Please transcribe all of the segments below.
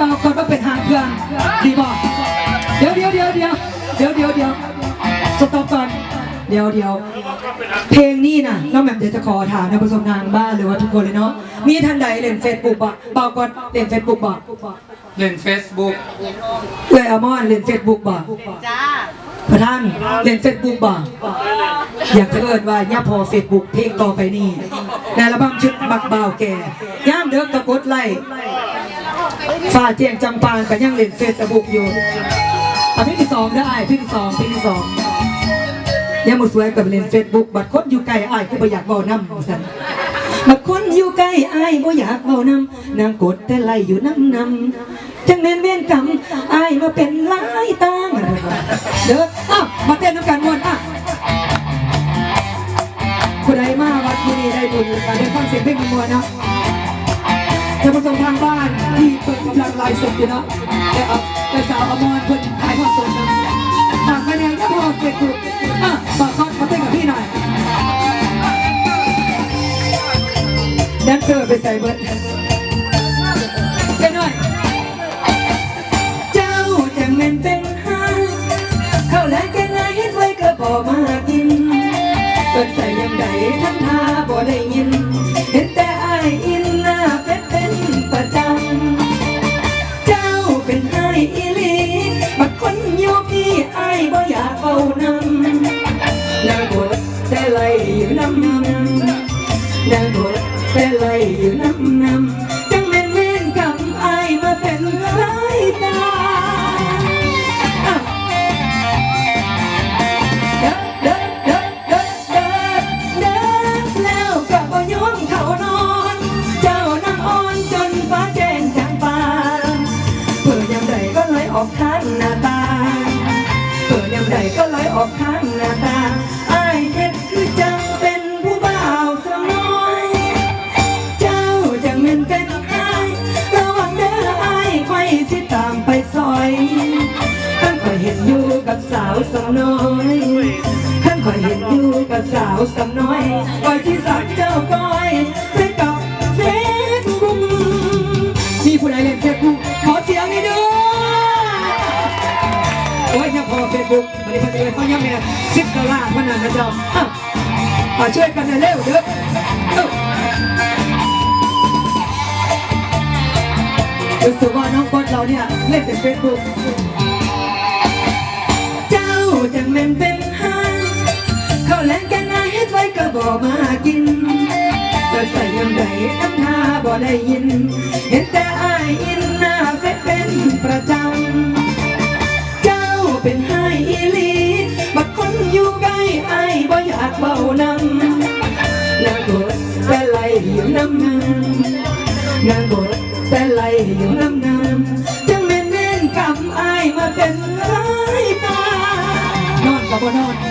เบาคนว่าเป็นหางเครื่องดีบอกเดี๋ยวเดี๋ยวเดี๋ยวเดี๋ยวเดี๋ยวเดี๋ยวเดี๋ยวสต็อปก่อนเดี๋ยวเดี๋ยวเพลงนี้น่ะน้องแหม่มเดี๋ยวจะขอถามท่านผู้ชมทางบ้านหรือว่าทุกคนเลยเนาะมีท่านใดเล่นเฟซบุ๊กบ่เบาก่อนเล่นเฟซบุ๊กบ่เล่น Facebook เอ้ยอมอนเล่นเฟซบุ๊กบ่จ้าพระท่านเล่นเฟซบุ๊กบ่อยากจะเอิดว่าย่าพอเฟซบุ๊กเพลงต่อไปนี่ในอัลบั้มชุดมักบ่าวแก่ย่ามเด้อกระกดไล่ ฝ่าเจียงจำปางก็ยังเล่นเฟซบุ๊กอยู่อพลงที่สองได้พลงที่สองพลงที่สองย่าหมดสวยกับเล่นเฟซบุ๊กบัดคนอยู่ไกลอ้ายคือบ่อยากเว้านำซั่นบัดคนอยู่ใกล้อ้ายบ่อยากเว้านำนางกดแต่ไล่อยู่น้ำน้ำจังแม่นเวรกรรมอ้ายมาเป็นลายตางเด้ออ้าวมาเต้นน้ำกันมวนอะผู้ใดมาวัดที่นี่ได้บุญการได้ฟังเสียงเพลงมวลเนาะานผู้ชมทางบ้านที่เปิดกำลังไลฟ์สดอยู่เนาะแต่เอาแต่สาวอมรคนถ่ายทอดสดนะฝากมาแนวย่าพอเฟซบุ๊กอะฝากคอนมาเต้นกับพี่หน่อยแดนเซอร์ไปใส่เบิร์ดเต้นหน่อยเจ้าจะเม่นเป็นห้าเข้าแล้วแกงไงเฮ็ดไว้ก็บ่มา อยู่น้ำนำนางบดแต่ไหลอยู่น้ำน้ำจังแม่นเว้นกับไอ้ายมาเป็นไรตาอะเด้อเด้อเด้อเด้อเด้อเด้อแล้วก็บ่ยอมเข้านอน เจ้านั่งอ่อนจนฟ้าแจ้งจางปางเปิดยามใดก็เลยออกทางหน้าตาเปิดยามใดก็เลยออกทางหน้าตา ตามไปซอยตั้งคอยเห็นอยู่กับสาวสาวน้อยตั้งคอยเห็นอยู่กับสาวสาวน้อยคอยที่สักเจ้าก้อยเส้กับเฟซบุ๊กมีผู้ใดเล่นเฟซบุ๊กขอเสียงหน่อยด้วยโอ้ยยังพอเฟซบุ๊กมันนี้พันเดือนเขายังแม่สิบดอลลาร์เท่านั้นนะจ้าอะมาช่วยกันหน่อยเร็วเด้อ เราเนี่ยเล่นแต่เฟซบุ๊กเจ้าจะแม่นเป็นห้างเขาแลงแกนาเฮ็ดไว้ก็บ่มากินแต่ใส่ยังไงน้ำทาบ่ได้ยิน เห็นแต่อายอินหน้าเฟซเป็นประจำ เจ้าเป็นไห้อีลีบักคนอยู่ใกล้ไอ้ายบ่อยากเบานำ เป็นไรตานอนกับบ่นอนเ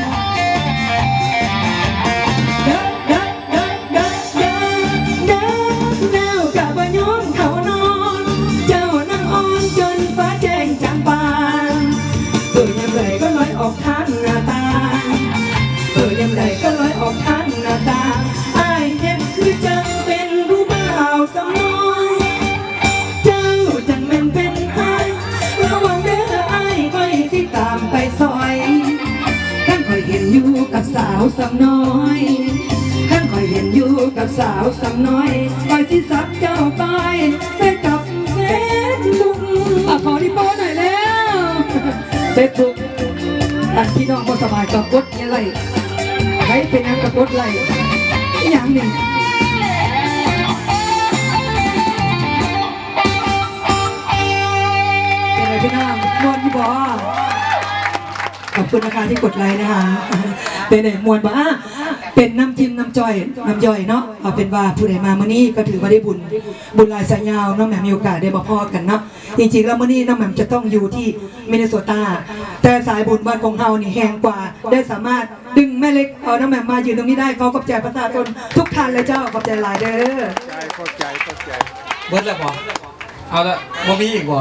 ด้อเด้อเด้อเด้อเด้อเด้อแนวกับบ่ยอมเขานอน เจ้านั่งอ่อนจนฟ้าแจ้งจางปางเปิดยามไรก็ลอยออกทางาวสำน้อยข้าคอยเห็นอยู่กับสาวสำน้อยคอยที่สักเจ้าไปใส่กับเฟซบุ๊กอะขอที่โป้หน่อยแล้วเฟซบุ๊กอันพี่น้องบ่สบายก็กดเนี่ยไรใครเป็นอันก็กดไรอย่างหนึ่งเป็นไรพี่น้องมวนที่บอ ขอบคุณนะคะที่กดไลค์นะคะเป็นไหนมวนบ่อะเป็นน้ำจิ้มน้ำจ่อยน้ำย่อยเนาะเอาเป็นว่าผู้ใดมาเมื่อนี้ก็ถือว่าได้บุญ บุญหลายสายยาวน้องแหม่มมีโอกาสได้มาพอกันเนาะจริงๆแล้วเมื่อนี้น้องแหม่มจะต้องอยู่ที่มินนิโซตา แต่สายบุญบ้านของเฮานี่แหงกว่าได้สามารถดึงแม่เล็กเอาน้องแหม่มมายืนตรงนี้ได้ขอขอบใจประชาชนทุกท่านเลยเจ้าขอบใจหลายเด้อเบิร์ดแล้วบ่เอาละบ่มีอีกบ่